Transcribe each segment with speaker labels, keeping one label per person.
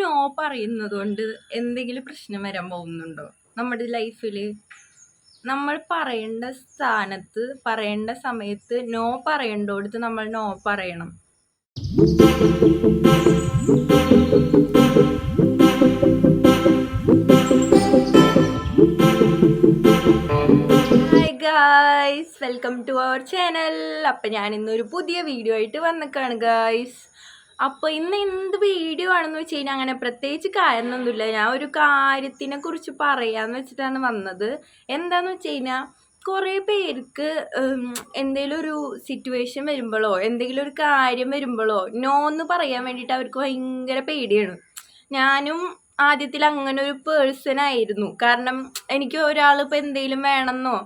Speaker 1: No പറയുന്നത് കൊണ്ട് എന്തെങ്കിലും പ്രശ്നം വരാൻ പോകുന്നുണ്ടോ? നമ്മുടെ ലൈഫിൽ നമ്മൾ പറയേണ്ട സ്ഥാനത്ത് പറയേണ്ട സമയത്ത് നോ പറയേണ്ടടുത്ത് നമ്മൾ നോ പറയണം. Hi guys welcome to our channel അപ്പം ഞാൻ ഇന്നൊരു പുതിയ വീഡിയോ ആയിട്ട് വന്നേക്കാണ് ഗായ്സ് അപ്പോൾ ഇന്ന് എന്ത് വീഡിയോ ആണെന്ന് വെച്ച് കഴിഞ്ഞാൽ അങ്ങനെ പ്രത്യേകിച്ച് കാര്യമൊന്നുമില്ല. ഞാൻ ഒരു കാര്യത്തിനെ കുറിച്ച് പറയാമെന്ന് വെച്ചിട്ടാണ് വന്നത്. എന്താന്ന് വെച്ച് കഴിഞ്ഞാൽ കുറേ പേർക്ക് എന്തെങ്കിലും ഒരു സിറ്റുവേഷൻ വരുമ്പോഴോ എന്തെങ്കിലും ഒരു കാര്യം വരുമ്പോഴോ നോ എന്ന് പറയാൻ വേണ്ടിയിട്ട് അവർക്ക് ഭയങ്കര പേടിയാണ്. ഞാനും ആദ്യത്തിൽ അങ്ങനെ ഒരു പേഴ്സൺ ആയിരുന്നു. കാരണം എനിക്ക് ഒരാൾ ഇപ്പോൾ എന്തെങ്കിലും വേണമെന്നോ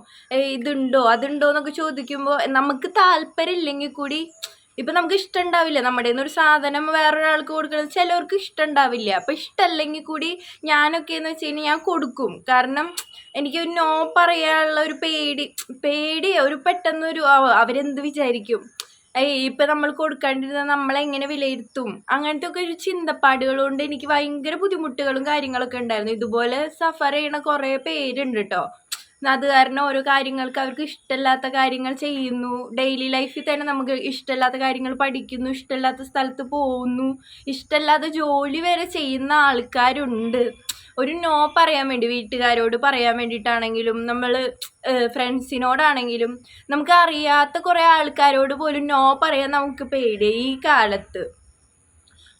Speaker 1: ഇതുണ്ടോ അതുണ്ടോ എന്നൊക്കെ ചോദിക്കുമ്പോൾ നമുക്ക് താല്പര്യം ഇല്ലെങ്കിൽ കൂടി ഇപ്പം നമുക്ക് ഇഷ്ടം ഉണ്ടാവില്ല നമ്മുടെ ഒരു സാധനം വേറൊരാൾക്ക് കൊടുക്കണം ചിലവർക്ക് ഇഷ്ടം ഉണ്ടാവില്ല അപ്പം ഇഷ്ടമല്ലെങ്കിൽ കൂടി ഞാനൊക്കെ എന്ന് വെച്ച് കഴിഞ്ഞാൽ ഞാൻ കൊടുക്കും. കാരണം എനിക്ക് നോ പറയാനുള്ള ഒരു പേടി പേടി ഒരു പെട്ടെന്നൊരു അവ- അവരെന്ത് വിചാരിക്കും? ഏയ് ഇപ്പം നമ്മൾ കൊടുക്കാണ്ടിരുന്ന നമ്മളെങ്ങനെ വിലയിരുത്തും? അങ്ങനത്തെ ഒക്കെ ഒരു ചിന്തപ്പാടുകൾ കൊണ്ട് എനിക്ക് ഭയങ്കര ബുദ്ധിമുട്ടുകളും കാര്യങ്ങളൊക്കെ ഉണ്ടായിരുന്നു. ഇതുപോലെ സഫർ ചെയ്യണ കുറേ പേരുണ്ട് കേട്ടോ അത് കാരണം ഓരോ കാര്യങ്ങൾക്ക് അവർക്ക് ഇഷ്ടമില്ലാത്ത കാര്യങ്ങൾ ചെയ്യുന്നു. ഡെയിലി ലൈഫിൽ തന്നെ നമുക്ക് ഇഷ്ടമില്ലാത്ത കാര്യങ്ങൾ പഠിക്കുന്നു ഇഷ്ടമില്ലാത്ത സ്ഥലത്ത് പോകുന്നു ഇഷ്ടമില്ലാത്ത ജോലി വരെ ചെയ്യുന്ന ആൾക്കാരുണ്ട്. ഒരു നോ പറയാൻ വേണ്ടി വീട്ടുകാരോട് പറയാൻ വേണ്ടിയിട്ടാണെങ്കിലും നമ്മൾ ഫ്രണ്ട്സിനോടാണെങ്കിലും നമുക്ക് അറിയാത്ത കുറേ ആൾക്കാരോട് പോലും നോ പറയാൻ നമുക്ക് പേടി ഈ കാലത്ത്.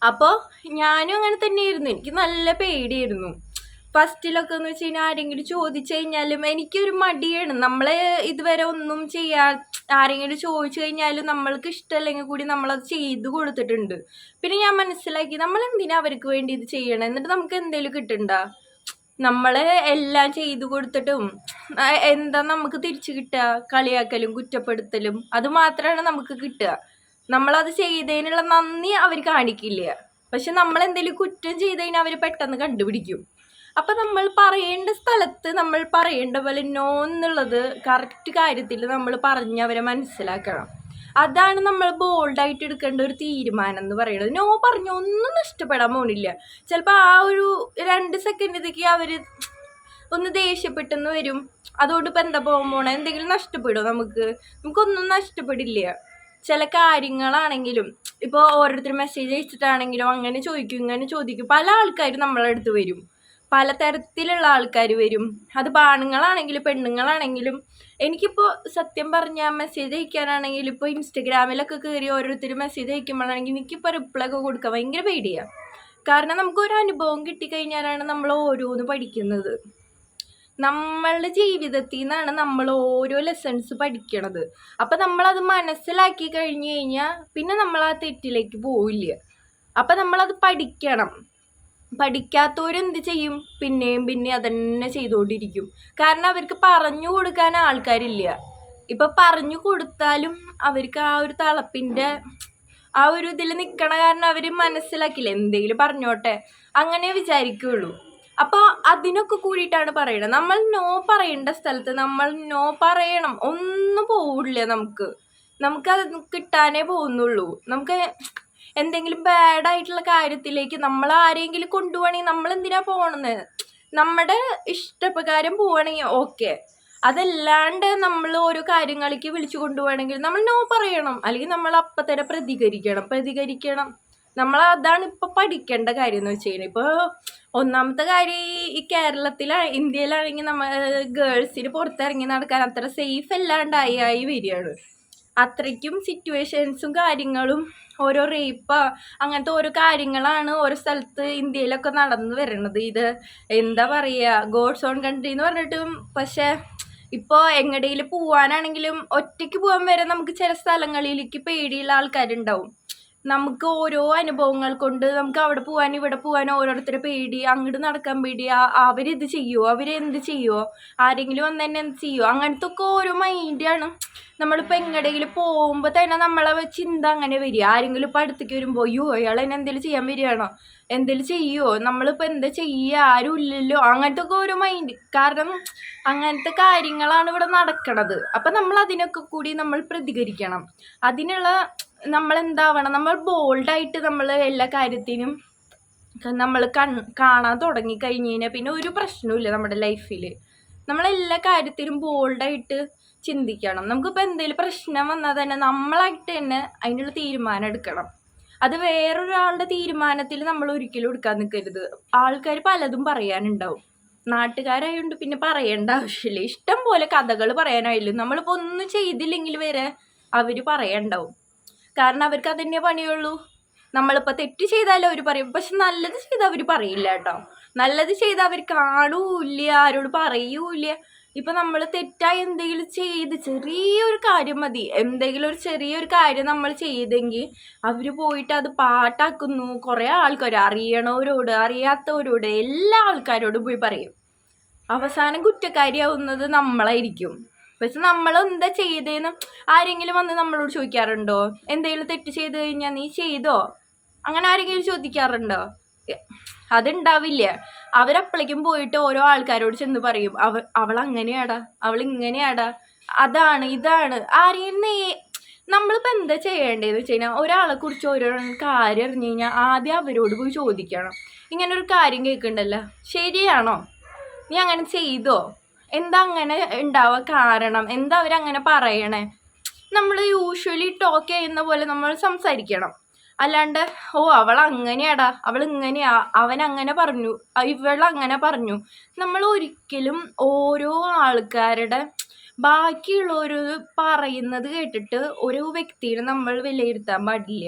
Speaker 1: അപ്പോൾ ഞാനും അങ്ങനെ തന്നെയായിരുന്നു. എനിക്ക് നല്ല പേടിയായിരുന്നു. ഫസ്റ്റിലൊക്കെ എന്ന് വെച്ച് കഴിഞ്ഞാൽ ആരെങ്കിലും ചോദിച്ചു കഴിഞ്ഞാലും എനിക്കൊരു മടിയാണ്. നമ്മളെ ഇതുവരെ ഒന്നും ചെയ്യാ ആരെങ്കിലും ചോദിച്ചു കഴിഞ്ഞാലും നമ്മൾക്ക് ഇഷ്ടമല്ലെങ്കിൽ കൂടി നമ്മളത് ചെയ്ത് കൊടുത്തിട്ടുണ്ട്. പിന്നെ ഞാൻ മനസ്സിലാക്കി നമ്മൾ എന്തിനാ അവർക്ക് വേണ്ടി ഇത് ചെയ്യണം? എന്നിട്ട് നമുക്ക് എന്തെങ്കിലും കിട്ടണ്ട? നമ്മൾ എല്ലാം ചെയ്തു കൊടുത്തിട്ടും എന്താ നമുക്ക് തിരിച്ചു കിട്ടുക കളിയാക്കലും കുറ്റപ്പെടുത്തലും അത് മാത്രമാണ് നമുക്ക് കിട്ടുക നമ്മളത് ചെയ്തതിനുള്ള നന്ദി അവർ കാണിക്കില്ല. പക്ഷെ നമ്മൾ എന്തെങ്കിലും കുറ്റം ചെയ്ത് കഴിഞ്ഞാൽ അവർ പെട്ടെന്ന് കണ്ടുപിടിക്കും. അപ്പം നമ്മൾ പറയേണ്ട സ്ഥലത്ത് നമ്മൾ പറയേണ്ട പോലെ നോ എന്നുള്ളത് കറക്റ്റ് കാര്യത്തിൽ നമ്മൾ പറഞ്ഞ് അവരെ മനസ്സിലാക്കണം. അതാണ് നമ്മൾ ബോൾഡായിട്ട് എടുക്കേണ്ട ഒരു തീരുമാനം എന്ന് പറയുന്നത്. നോ പറഞ്ഞ ഒന്നും നഷ്ടപ്പെടാൻ പോണില്ല. ചിലപ്പോൾ ആ ഒരു രണ്ട് സെക്കൻഡിലേക്ക് അവർ ഒന്ന് ദേഷ്യപ്പെട്ടെന്ന് വരും. അതുകൊണ്ട് ഇപ്പം എന്താ പോകാൻ പോണേ? എന്തെങ്കിലും നഷ്ടപ്പെടുമോ നമുക്ക്? നമുക്കൊന്നും നഷ്ടപ്പെടില്ല. ചില കാര്യങ്ങളാണെങ്കിലും ഇപ്പോൾ ഓരോരുത്തർ മെസ്സേജ് അയച്ചിട്ടാണെങ്കിലും അങ്ങനെ ചോദിക്കും ഇങ്ങനെ ചോദിക്കും. പല ആൾക്കാരും നമ്മളെ അടുത്ത് വരും. പല തരത്തിലുള്ള ആൾക്കാർ വരും. അത് ആണുങ്ങളാണെങ്കിലും പെണ്ണുങ്ങളാണെങ്കിലും. എനിക്കിപ്പോൾ സത്യം പറഞ്ഞാൽ മെസ്സേജ് അയക്കാനാണെങ്കിൽ ഇപ്പോൾ ഇൻസ്റ്റഗ്രാമിലൊക്കെ കയറി ഓരോരുത്തർ മെസ്സേജ് അയക്കുമ്പോഴാണെങ്കിൽ എനിക്കിപ്പോൾ റിപ്ലൈ ഒക്കെ കൊടുക്കാൻ ഭയങ്കര പേടിയാണ് കാരണം നമുക്കൊരു അനുഭവം കിട്ടിക്കഴിഞ്ഞാലാണ് നമ്മൾ ഓരോന്ന് പഠിക്കുന്നത്. നമ്മളുടെ ജീവിതത്തിൽ നിന്നാണ് നമ്മൾ ഓരോ ലെസൺസ് പഠിക്കണത്. അപ്പം നമ്മളത് മനസ്സിലാക്കി കഴിഞ്ഞു കഴിഞ്ഞാൽ പിന്നെ നമ്മൾ ആ തെറ്റിലേക്ക് പോവില്ല. അപ്പം നമ്മളത് പഠിക്കണം. പഠിക്കാത്തവരെന്ത് ചെയ്യും. പിന്നെയും പിന്നെ അതന്നെ ചെയ്തുകൊണ്ടിരിക്കും കാരണം അവർക്ക് പറഞ്ഞു കൊടുക്കാൻ ആൾക്കാരില്ല. ഇപ്പം പറഞ്ഞു കൊടുത്താലും അവർക്ക് ആ ഒരു തളപ്പിന്റെ ആ ഒരു ഇതിൽ നിൽക്കണ കാരണം അവർ മനസ്സിലാക്കില്ല. എന്തെങ്കിലും പറഞ്ഞോട്ടെ. അങ്ങനെ വിചാരിക്കുകയുള്ളൂ അപ്പോൾ അതിനൊക്കെ കൂടിയിട്ടാണ് പറയുന്നത് നമ്മൾ നോ പറയേണ്ട സ്ഥലത്ത് നമ്മൾ നോ പറയണം. ഒന്നും പോവില്ല നമുക്ക്. നമുക്കത് കിട്ടാനേ പോകുന്നുള്ളൂ. നമുക്ക് എന്തെങ്കിലും ബാഡ് ആയിട്ടുള്ള കാര്യത്തിലേക്ക് നമ്മൾ ആരെങ്കിലും കൊണ്ടുപോകണമെങ്കിൽ നമ്മൾ എന്തിനാ പോകണമെന്ന് നമ്മുടെ ഇഷ്ടപ്രകാരം പോവുകയാണെങ്കിൽ ഓക്കെ അതല്ലാണ്ട് നമ്മൾ ഓരോ കാര്യങ്ങളിലേക്ക് വിളിച്ചു കൊണ്ടുപോകണമെങ്കിൽ നമ്മൾ നോ പറയണം. അല്ലെങ്കിൽ നമ്മൾ അപ്പം തന്നെ പ്രതികരിക്കണം. പ്രതികരിക്കണം. നമ്മൾ അതാണ് ഇപ്പം പഠിക്കേണ്ട കാര്യം എന്ന് വെച്ച് കഴിഞ്ഞാൽ ഇപ്പോൾ ഒന്നാമത്തെ കാര്യം ഈ- കേരളത്തിലാണ് കേരളത്തിലാ ഇന്ത്യയിലാണെങ്കിൽ നമ്മൾ ഗേൾസിന് പുറത്തിറങ്ങി നടക്കാൻ അത്ര സേഫ് അല്ലാണ്ടായി ആയി വരികയാണ്. അത്രയ്ക്കും സിറ്റുവേഷൻസും കാര്യങ്ങളും ഓരോ റേപ്പ് അങ്ങനത്തെ ഓരോ കാര്യങ്ങളാണ് ഓരോ സ്ഥലത്ത് ഇന്ത്യയിലൊക്കെ നടന്നു വരുന്നത്. ഇത് എന്താ പറയുക ഗോഡ്സ് ഓൺ കൺട്രി എന്ന് പറഞ്ഞിട്ടും പക്ഷേ ഇപ്പോൾ എങ്ങടേലും പോവാനാണെങ്കിലും ഒറ്റയ്ക്ക് പോകാൻ വരെ നമുക്ക് ചില സ്ഥലങ്ങളിലേക്ക് പേടിയുള്ള ആൾക്കാരുണ്ടാവും. നമുക്ക് ഓരോ അനുഭവങ്ങൾ കൊണ്ട് നമുക്ക് അവിടെ പോകാൻ ഇവിടെ പോകാൻ ഓരോരുത്തരെ പേടി അങ്ങോട്ട് നടക്കാൻ പേടി. അവരിത് ചെയ്യുമോ അവരെന്ത് ചെയ്യുമോ ആരെങ്കിലും വന്ന് തന്നെ എന്ത് ചെയ്യുമോ അങ്ങനത്തെ ഒക്കെ ഓരോ മൈൻഡാണ് നമ്മളിപ്പോൾ എങ്ങടെങ്കിലും പോകുമ്പോൾ തന്നെ നമ്മളെ ചിന്ത അങ്ങനെ വരിക. ആരെങ്കിലും ഇപ്പോൾ അടുത്തേക്ക് വരുമ്പോൾ അയ്യോ അയാൾ എന്നെ എന്തെങ്കിലും ചെയ്യാൻ വരികയാണോ? എന്തെങ്കിലും ചെയ്യുമോ നമ്മളിപ്പോൾ എന്താ ചെയ്യുക ആരും ഇല്ലല്ലോ. അങ്ങനത്തെ ഒക്കെ ഓരോ മൈൻഡ് കാരണം അങ്ങനത്തെ കാര്യങ്ങളാണ് ഇവിടെ നടക്കണത്. അപ്പം നമ്മൾ അതിനൊക്കെ കൂടി നമ്മൾ പ്രതികരിക്കണം. അതിനുള്ള നമ്മൾ എന്താവണം നമ്മൾ ബോൾഡായിട്ട് നമ്മൾ എല്ലാ കാര്യത്തിനും നമ്മൾ കൺ കാണാൻ തുടങ്ങി കഴിഞ്ഞ് കഴിഞ്ഞാൽ പിന്നെ ഒരു പ്രശ്നവുമില്ല നമ്മുടെ ലൈഫിൽ നമ്മളെല്ലാ കാര്യത്തിലും ബോൾഡായിട്ട് ചിന്തിക്കണം. നമുക്കിപ്പോൾ എന്തെങ്കിലും പ്രശ്നം വന്നാൽ തന്നെ നമ്മളായിട്ട് തന്നെ അതിനുള്ള തീരുമാനം എടുക്കണം. അത് വേറൊരാളുടെ തീരുമാനത്തിൽ നമ്മൾ ഒരിക്കലും എടുക്കാൻ നിൽക്കരുത്. ആൾക്കാർ പലതും പറയാനുണ്ടാവും. നാട്ടുകാരായതുകൊണ്ട് പിന്നെ പറയേണ്ട ആവശ്യമില്ല. ഇഷ്ടം പോലെ കഥകൾ പറയാനായില്ല നമ്മളിപ്പോൾ ഒന്നും ചെയ്തില്ലെങ്കിൽ വരെ അവർ പറയണ്ടാവും. കാരണം അവർക്ക് അതന്നെ പണിയുള്ളൂ. നമ്മളിപ്പോൾ തെറ്റ് ചെയ്താലും അവർ പറയും. പക്ഷെ നല്ലത് ചെയ്താൽ അവർ പറയില്ല കേട്ടോ. നല്ലത് ചെയ്താൽ അവർ കാണൂല്ല ആരോട് പറയൂല്ല. ഇപ്പം നമ്മൾ തെറ്റായി എന്തെങ്കിലും ചെയ്ത് ചെറിയൊരു കാര്യം മതി. എന്തെങ്കിലും ഒരു ചെറിയൊരു കാര്യം നമ്മൾ ചെയ്തെങ്കിൽ അവർ പോയിട്ട് അത് പാട്ടാക്കുന്നു. കുറേ ആൾക്കാർ അറിയണവരോട് അറിയാത്തവരോട് എല്ലാ ആൾക്കാരോടും പോയി പറയും. അവസാനം കുറ്റക്കാരിയാവുന്നത് നമ്മളായിരിക്കും. പക്ഷെ നമ്മൾ എന്താ ചെയ്തേന്ന് ആരെങ്കിലും വന്ന് നമ്മളോട് ചോദിക്കാറുണ്ടോ? എന്തെങ്കിലും തെറ്റ് ചെയ്ത് കഴിഞ്ഞാൽ നീ ചെയ്തോ? അങ്ങനെ ആരെങ്കിലും ചോദിക്കാറുണ്ടോ? അതുണ്ടാവില്ല. അവരപ്പോഴേക്കും പോയിട്ട് ഓരോ ആൾക്കാരോട് ചെന്ന് പറയും അവ അവൾ അങ്ങനെയാടാ അവൾ ഇങ്ങനെയാടാ അതാണ് ഇതാണ്. ആരെയും നേ നമ്മളിപ്പോൾ എന്താ ചെയ്യേണ്ടതെന്ന് വെച്ച് കഴിഞ്ഞാൽ ഒരാളെ കുറിച്ച് ഓരോ കാര്യം അറിഞ്ഞു കഴിഞ്ഞാൽ ആദ്യം അവരോട് പോയി ചോദിക്കണം. ഇങ്ങനെ ഒരു കാര്യം കേൾക്കണ്ടല്ലോ? ശരിയാണോ? നീ അങ്ങനെ ചെയ്തോ? എന്താ അങ്ങനെ ഉണ്ടാവാൻ കാരണം? എന്താ അവരങ്ങനെ പറയണേ? നമ്മൾ യൂഷ്വലി ടോക്ക് ചെയ്യുന്ന പോലെ നമ്മൾ സംസാരിക്കണം. അല്ലാണ്ട് ഓ അവൾ അങ്ങനെയാടാ അവൾ ഇങ്ങനെയാ അവൻ അങ്ങനെ പറഞ്ഞു ഇവൾ അങ്ങനെ പറഞ്ഞു. നമ്മൾ ഒരിക്കലും ഓരോ ആൾക്കാരുടെ ബാക്കിയുള്ളവർ പറയുന്നത് കേട്ടിട്ട് ഒരു വ്യക്തിയെ നമ്മൾ വിലയിരുത്താൻ പാടില്ല.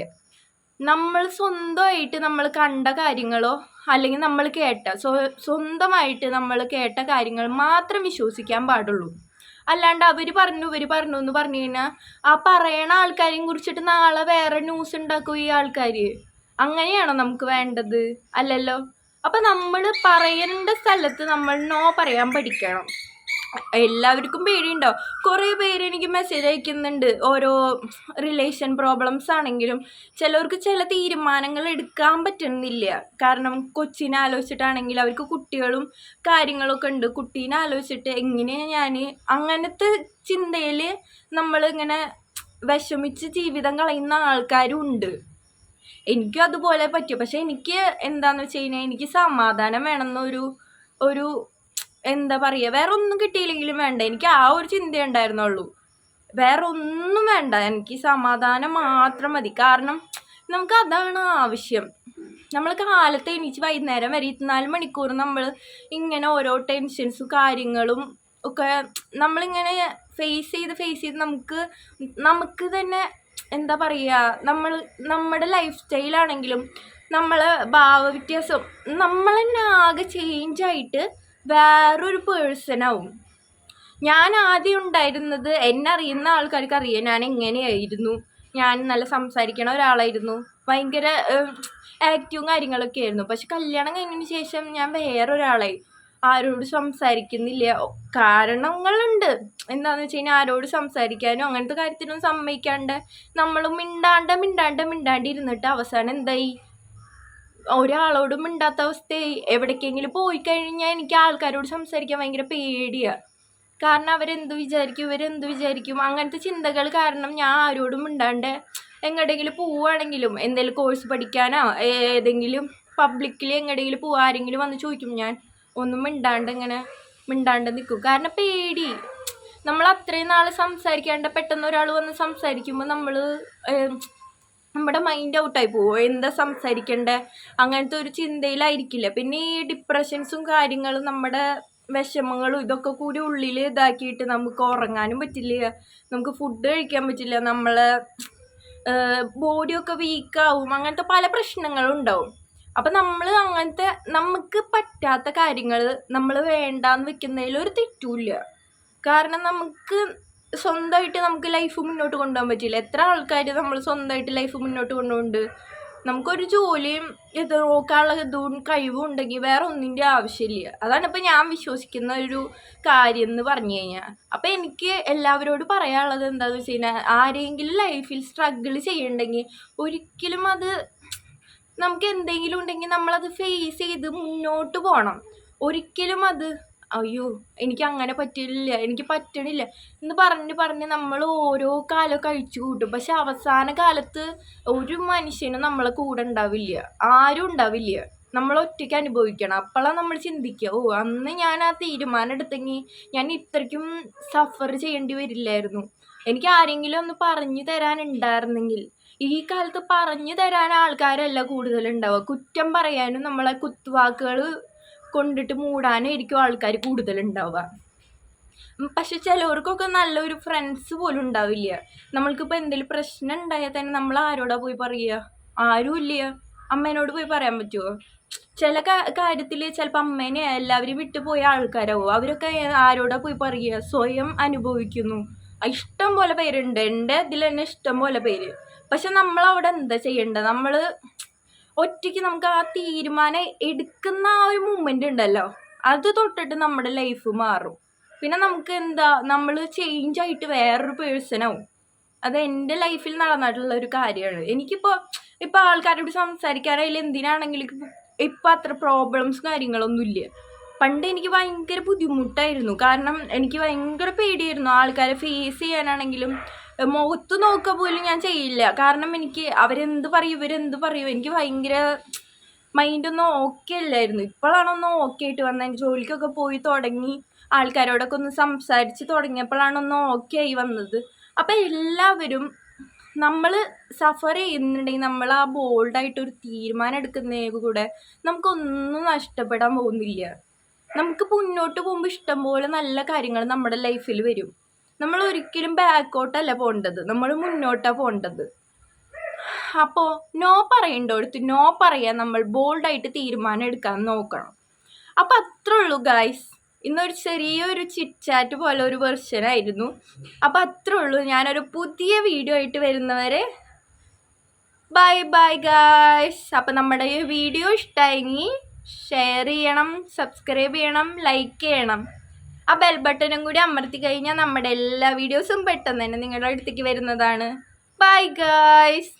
Speaker 1: നമ്മൾ സ്വന്തമായിട്ട് നമ്മൾ കണ്ട കാര്യങ്ങളോ അല്ലെങ്കിൽ നമ്മൾ കേട്ട സ്വന്തമായിട്ട് നമ്മൾ കേട്ട കാര്യങ്ങൾ മാത്രം വിശ്വസിക്കാൻ പാടുള്ളൂ. അല്ലാണ്ട് അവർ പറഞ്ഞു ഇവർ പറഞ്ഞു എന്ന് പറഞ്ഞു കഴിഞ്ഞാൽ ആ പറയണ ആൾക്കാരെയും കുറിച്ചിട്ട് നാളെ വേറെ ന്യൂസ് ഉണ്ടാക്കും ഈ ആൾക്കാർ അങ്ങനെയാണോ നമുക്ക് വേണ്ടത്? അല്ലല്ലോ. അപ്പം നമ്മൾ പറയേണ്ട സ്ഥലത്ത് നമ്മൾ നോ പറയാൻ പഠിക്കണം. എല്ലാവർക്കും പേടിയുണ്ടാവും. കുറേ പേര് എനിക്ക് മെസ്സേജ് അയക്കുന്നുണ്ട്. ഓരോ റിലേഷൻ പ്രോബ്ലംസ് ആണെങ്കിലും ചിലവർക്ക് ചില തീരുമാനങ്ങൾ എടുക്കാൻ പറ്റുന്നില്ല. കാരണം കൊച്ചിനെ ആലോചിച്ചിട്ടാണെങ്കിൽ അവർക്ക് കുട്ടികളും കാര്യങ്ങളൊക്കെ ഉണ്ട്. കുട്ടീനെ ആലോചിച്ചിട്ട് എങ്ങനെയാണ് ഞാൻ അങ്ങനത്തെ ചിന്തയിൽ നമ്മളിങ്ങനെ വിഷമിച്ച് ജീവിതം കളയുന്ന ആൾക്കാരും ഉണ്ട്. എനിക്കും അതുപോലെ പറ്റും. പക്ഷെ എനിക്ക് എന്താണെന്ന് വെച്ച് കഴിഞ്ഞാൽ എനിക്ക് സമാധാനം വേണമെന്നൊരു ഒരു എന്താ പറയുക വേറെ ഒന്നും കിട്ടിയില്ലെങ്കിലും വേണ്ട. എനിക്ക് ആ ഒരു ചിന്ത ഉണ്ടായിരുന്നുള്ളൂ. വേറെ ഒന്നും വേണ്ട. എനിക്ക് സമാധാനം മാത്രം മതി. കാരണം നമുക്ക് അതാണ് ആവശ്യം. നമ്മൾ കാലത്ത് എണീച്ച് വൈകുന്നേരം വരെ ഇരുപത്തിനാല് മണിക്കൂർ നമ്മൾ ഇങ്ങനെ ഓരോ ടെൻഷൻസും കാര്യങ്ങളും ഒക്കെ നമ്മളിങ്ങനെ ഫേസ് ചെയ്ത് ഫേസ് ചെയ്ത് നമുക്ക് നമുക്ക് തന്നെ എന്താ പറയുക നമ്മൾ നമ്മുടെ ലൈഫ് സ്റ്റൈലാണെങ്കിലും നമ്മൾ ഭാവവ്യത്യാസം നമ്മൾ തന്നെ ആകെ ചേഞ്ചായിട്ട് വേറൊരു പേഴ്സണാവും ഞാൻ ആദ്യം ഉണ്ടായിരുന്നത് എന്നെ അറിയുന്ന ആൾക്കാർക്ക് അറിയാം. ഞാൻ എങ്ങനെയായിരുന്നു? ഞാൻ നല്ല സംസാരിക്കണ ഒരാളായിരുന്നു. ഭയങ്കര ആക്റ്റീവും കാര്യങ്ങളൊക്കെ ആയിരുന്നു. പക്ഷെ കല്യാണം കഴിഞ്ഞതിന് ശേഷം ഞാൻ വേറൊരാളായി. ആരോട് സംസാരിക്കുന്നില്ല. കാരണങ്ങളുണ്ട്. എന്താണെന്ന് വെച്ച് കഴിഞ്ഞാൽ ആരോട് സംസാരിക്കാനോ അങ്ങനത്തെ കാര്യത്തിനൊന്നും സമ്മതിക്കാണ്ട് നമ്മൾ മിണ്ടാണ്ട് മിണ്ടാണ്ട് മിണ്ടാണ്ട് ഇരുന്നിട്ട് അവസാനം എന്തായി? ഒരാളോടും മിണ്ടാത്ത അവസ്ഥയായി. എവിടേക്കെങ്കിലും പോയി കഴിഞ്ഞാൽ എനിക്ക് ആൾക്കാരോട് സംസാരിക്കാൻ ഭയങ്കര പേടിയാണ് കാരണം അവരെന്ത് വിചാരിക്കും? ഇവരെന്ത് വിചാരിക്കും? അങ്ങനത്തെ ചിന്തകൾ കാരണം ഞാൻ ആരോടും മിണ്ടാണ്ട് എങ്ങോട്ടെങ്കിലും പോവുകയാണെങ്കിലും എന്തെങ്കിലും കോഴ്സ് പഠിക്കാനോ ഏതെങ്കിലും പബ്ലിക്കിൽ എങ്ങോട്ടെങ്കിലും പോവുക ആരെങ്കിലും വന്ന് ചോദിക്കും ഞാൻ. ഒന്നും മിണ്ടാണ്ട് ഇങ്ങനെ മിണ്ടാണ്ട് നിൽക്കും കാരണം പേടി. നമ്മൾ അത്രയും നാൾ സംസാരിക്കാണ്ട് പെട്ടെന്ന് ഒരാൾ വന്ന് സംസാരിക്കുമ്പോൾ നമ്മൾ നമ്മുടെ മൈൻഡ് ഔട്ടായി പോകും എന്താ സംസാരിക്കണ്ടേ? അങ്ങനത്തെ ഒരു ചിന്തയിലായിരിക്കില്ല. പിന്നെ ഈ ഡിപ്രഷൻസും കാര്യങ്ങളും നമ്മുടെ വിഷമങ്ങളും ഇതൊക്കെ കൂടി ഉള്ളിൽ ഇതാക്കിയിട്ട് നമുക്ക് ഉറങ്ങാനും പറ്റില്ല. നമുക്ക് ഫുഡ് കഴിക്കാൻ പറ്റില്ല. നമ്മളെ ബോഡിയൊക്കെ വീക്കാവും അങ്ങനത്തെ പല പ്രശ്നങ്ങളും ഉണ്ടാവും. അപ്പം നമ്മൾ അങ്ങനത്തെ നമുക്ക് പറ്റാത്ത കാര്യങ്ങൾ നമ്മൾ വേണ്ടാന്ന് വെക്കുന്നതിൽ ഒരു തെറ്റുമില്ല കാരണം നമുക്ക് സ്വന്തമായിട്ട് നമുക്ക് ലൈഫ് മുന്നോട്ട് കൊണ്ടുപോകാൻ പറ്റില്ല. എത്ര ആൾക്കാർ നമ്മൾ സ്വന്തമായിട്ട് ലൈഫ് മുന്നോട്ട് കൊണ്ടുപോകുന്നുണ്ട്? നമുക്കൊരു ജോലിയും ഇത് നോക്കാനുള്ള ഇതും കഴിവും ഉണ്ടെങ്കിൽ വേറെ ഒന്നിന്റെ ആവശ്യമില്ല. അതാണ് ഇപ്പം ഞാൻ വിശ്വസിക്കുന്ന ഒരു കാര്യം എന്ന് പറഞ്ഞു കഴിഞ്ഞാൽ. അപ്പം എനിക്ക് എല്ലാവരോടും പറയാനുള്ളത് എന്താണെന്ന് വെച്ച് കഴിഞ്ഞാൽ ആരെങ്കിലും ലൈഫിൽ സ്ട്രഗിൾ ചെയ്യണ്ടെങ്കിൽ ഒരിക്കലും അത് നമുക്ക് എന്തെങ്കിലും ഉണ്ടെങ്കിൽ നമ്മളത് ഫേസ് ചെയ്ത് മുന്നോട്ട് പോകണം. ഒരിക്കലും അത് അയ്യോ എനിക്ക് അങ്ങനെ പറ്റില്ല എനിക്ക് പറ്റണില്ല. എന്ന് പറഞ്ഞ് പറഞ്ഞ് നമ്മൾ ഓരോ കാലം കഴിച്ചു കൂട്ടും. പക്ഷെ അവസാന കാലത്ത് ഒരു മനുഷ്യനും നമ്മളെ കൂടെ ഉണ്ടാവില്ല. ആരും ഉണ്ടാവില്ല. നമ്മൾ ഒറ്റയ്ക്ക് അനുഭവിക്കണം. അപ്പോഴാണ് നമ്മൾ ചിന്തിക്കുക ഓ അന്ന് ഞാൻ ആ തീരുമാനം എടുത്തെങ്കിൽ ഞാൻ ഇത്രയ്ക്കും സഫർ ചെയ്യേണ്ടി വരില്ലായിരുന്നു. എനിക്ക് ആരെങ്കിലും ഒന്ന് പറഞ്ഞു തരാനുണ്ടായിരുന്നെങ്കിൽ ഈ കാലത്ത് പറഞ്ഞു തരാൻ ആൾക്കാരല്ല കൂടുതലുണ്ടാവുക കുറ്റം പറയാനും നമ്മളെ കുത്തുവാക്കുകൾ കൊണ്ടിട്ട് മൂടാനായിരിക്കും ആൾക്കാർ കൂടുതലുണ്ടാവുക. പക്ഷെ ചിലവർക്കൊക്കെ നല്ലൊരു ഫ്രണ്ട്സ് പോലും ഉണ്ടാവില്ല. നമ്മൾക്കിപ്പോൾ എന്തെങ്കിലും പ്രശ്നം ഉണ്ടായാൽ തന്നെ നമ്മൾ ആരോടാ പോയി പറയുക ആരും ഇല്ല. അമ്മേനോട് പോയി പറയാൻ പറ്റുമോ ചില കാര്യത്തിൽ ചിലപ്പോൾ അമ്മേനെ എല്ലാവരും വിട്ടു പോയ ആൾക്കാരാവും. അവരൊക്കെ ആരോടാ പോയി പറയുക സ്വയം അനുഭവിക്കുന്നു. ഇഷ്ടം പോലെ പേരുണ്ട്. എന്റെ ഇതിൽ തന്നെ ഇഷ്ടം പോലെ പേര്. പക്ഷെ നമ്മൾ അവിടെ എന്താ ചെയ്യേണ്ടത്? നമ്മൾ ഒറ്റയ്ക്ക് നമുക്ക് ആ തീരുമാനം എടുക്കുന്ന ആ ഒരു മൂമെന്റ് ഉണ്ടല്ലോ. അത് തൊട്ടിട്ട് നമ്മുടെ ലൈഫ് മാറും. പിന്നെ നമുക്ക് എന്താ നമ്മൾ ചേഞ്ച് ആയിട്ട് വേറൊരു പേഴ്സണാവും അത് എന്റെ ലൈഫിൽ നടന്നിട്ടുള്ള ഒരു കാര്യമാണ്. എനിക്കിപ്പോൾ ഇപ്പോൾ ആൾക്കാരോട് സംസാരിക്കാനായാലും എന്തിനാണെങ്കിലും ഇപ്പം അത്ര പ്രോബ്ലംസ് കാര്യങ്ങളൊന്നുമില്ല പണ്ട് എനിക്ക് ഭയങ്കര ബുദ്ധിമുട്ടായിരുന്നു. കാരണം എനിക്ക് ഭയങ്കര പേടിയായിരുന്നു ആൾക്കാരെ ഫേസ് ചെയ്യാനാണെങ്കിലും മുഖത്ത് നോക്കുക പോലും ഞാൻ ചെയ്യില്ല. കാരണം എനിക്ക് അവരെന്ത് പറയും ഇവരെന്ത് പറയും എനിക്ക് ഭയങ്കര മൈൻഡൊന്നും ഓക്കെ അല്ലായിരുന്നു. ഇപ്പോഴാണൊന്നും ഓക്കെ ആയിട്ട് വന്നത് ജോലിക്കൊക്കെ പോയി തുടങ്ങി ആൾക്കാരോടൊക്കെ ഒന്ന് സംസാരിച്ച് തുടങ്ങിയപ്പോഴാണ് ഒന്ന് ഓക്കെ ആയി വന്നത്. അപ്പം എല്ലാവരും നമ്മൾ സഫർ ചെയ്യുന്നുണ്ടെങ്കിൽ നമ്മൾ ആ ബോൾഡായിട്ടൊരു തീരുമാനം എടുക്കുന്നതിന് കൂടെ നമുക്കൊന്നും നഷ്ടപ്പെടാൻ പോകുന്നില്ല. നമുക്ക് മുന്നോട്ട് പോകുമ്പോൾ ഇഷ്ടംപോലെ നല്ല കാര്യങ്ങൾ നമ്മുടെ ലൈഫിൽ വരും. നമ്മൾ ഒരിക്കലും ബാക്കോട്ടല്ല പോകേണ്ടത് നമ്മൾ മുന്നോട്ടാണ് പോകേണ്ടത് അപ്പോൾ നോ പറയേണ്ടടുത്ത് നോ പറയാൻ നമ്മൾ ബോൾഡായിട്ട് തീരുമാനം എടുക്കാൻ നോക്കണം. അപ്പോൾ അത്രേ ഉള്ളൂ ഗായ്സ് ഇന്നൊരു ചെറിയൊരു ചിറ്റാറ്റ് പോലെ ഒരു വെർഷൻ ആയിരുന്നു. അപ്പോൾ അത്രേ ഉള്ളൂ ഞാനൊരു പുതിയ വീഡിയോ ആയിട്ട് വരുന്നവരെ ബൈ ബൈ ഗായ്സ് അപ്പോൾ നമ്മുടെ ഈ വീഡിയോ ഇഷ്ടമായെങ്കിൽ ഷെയർ ചെയ്യണം സബ്സ്ക്രൈബ് ചെയ്യണം ലൈക്ക് ചെയ്യണം. ആ ബെൽ ബട്ടണും കൂടി അമർത്തി കഴിഞ്ഞാൽ നമ്മുടെ എല്ലാ വീഡിയോസും പെട്ടെന്ന് തന്നെ നിങ്ങളുടെ അടുത്തേക്ക് വരുന്നതാണ്. Bye guys